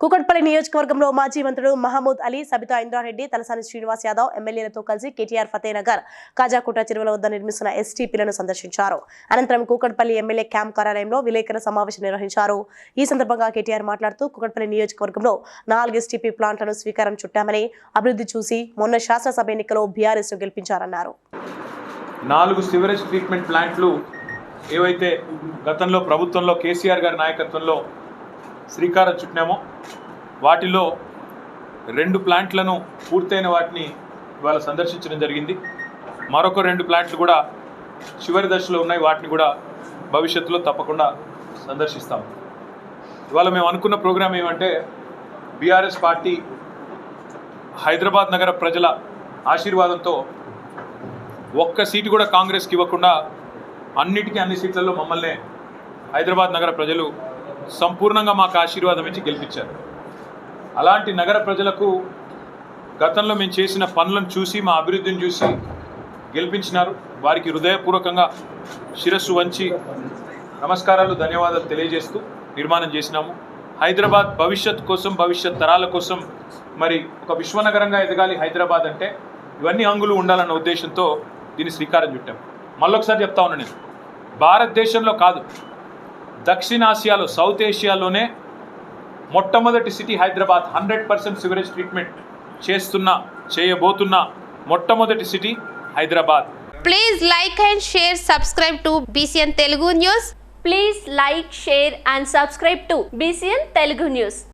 కూకట్పల్లి నియోజకవర్గంలో మాజీ మంత్రులు మహమూద్ అలీ సబితా ఇంద్రారెడ్డి తలసాని శ్రీనివాస్ యాదవ్ ఎమ్మెల్యేలతో కలిసి కేటీఆర్ ఫతేనగర్ కాజాకుట చెరువుల వద్ద నిర్మిస్తున్న ఎస్టీపీలను సందర్శించారు. అనంతరం కూకట్పల్లి ఎమ్మెల్యే క్యాంప్ కార్యాలయంలో విలేకరుల సమావేశం నిర్వహించారు. ఈ సందర్భంగా కేటీఆర్ మాట్లాడుతూ కూకట్పల్లి నియోజకవర్గంలో నాలుగు ఎస్టీపీ ప్లాంట్లను స్వీకారం చుట్టామని అభివృద్ధి చూసి మొన్న శాసనసభ ఎన్నికలో బీఆర్ఎస్ గెలిపించారన్నారు. నాలుగు సివరేజ్ ట్రీట్మెంట్ ప్లాంట్లు ఏవైతే గతంలో ప్రభుత్వంలో కేసీఆర్ గారి నాయకత్వంలో శ్రీకారం చుట్టినామో. వాటిలో రెండు ప్లాంట్లను పూర్తయిన వాటిని ఇవాళ సందర్శించడం జరిగింది. మరొక రెండు ప్లాంట్లు కూడా చివరి దశలో ఉన్నాయి. వాటిని కూడా భవిష్యత్తులో తప్పకుండా సందర్శిస్తాం. ఇవాళ మేము అనుకున్న ప్రోగ్రాం ఏమంటే బీఆర్ఎస్ పార్టీ హైదరాబాద్ నగర ప్రజల ఆశీర్వాదంతో ఒక్క సీటు కూడా కాంగ్రెస్కి ఇవ్వకుండా అన్నిటికీ అన్ని సీట్లలో మమ్మల్ని హైదరాబాద్ నగర ప్రజలు సంపూర్ణంగా మాకు ఆశీర్వాదం ఇచ్చి గెలిపించారు. అలాంటి నగర ప్రజలకు గతంలో మేము చేసిన పనులను చూసి మా అభివృద్ధిని చూసి గెలిపించినారు. వారికి హృదయపూర్వకంగా శిరస్సు వంచి నమస్కారాలు ధన్యవాదాలు తెలియజేస్తూ నిర్మాణం చేసినాము. హైదరాబాద్ భవిష్యత్ కోసం భవిష్యత్ తరాల కోసం మరి ఒక విశ్వనగరంగా ఎదగాలి హైదరాబాద్ అంటే ఇవన్నీ అంగులు ఉండాలన్న ఉద్దేశంతో దీన్ని శ్రీకారం చుట్టాం. మళ్ళొకసారి చెప్తా ఉన్నాను నేను భారతదేశంలో కాదు దక్షిణాసియాలో సౌత్ ఏషియాలోనే మొట్టమొదటి city Hyderabad hundred percent sewerage treatment చేస్తున్న చేయబోతున్న మొట్టమొదటి city Hyderabad. Please like and share subscribe to BCN Telugu news please like share and subscribe to BCN Telugu news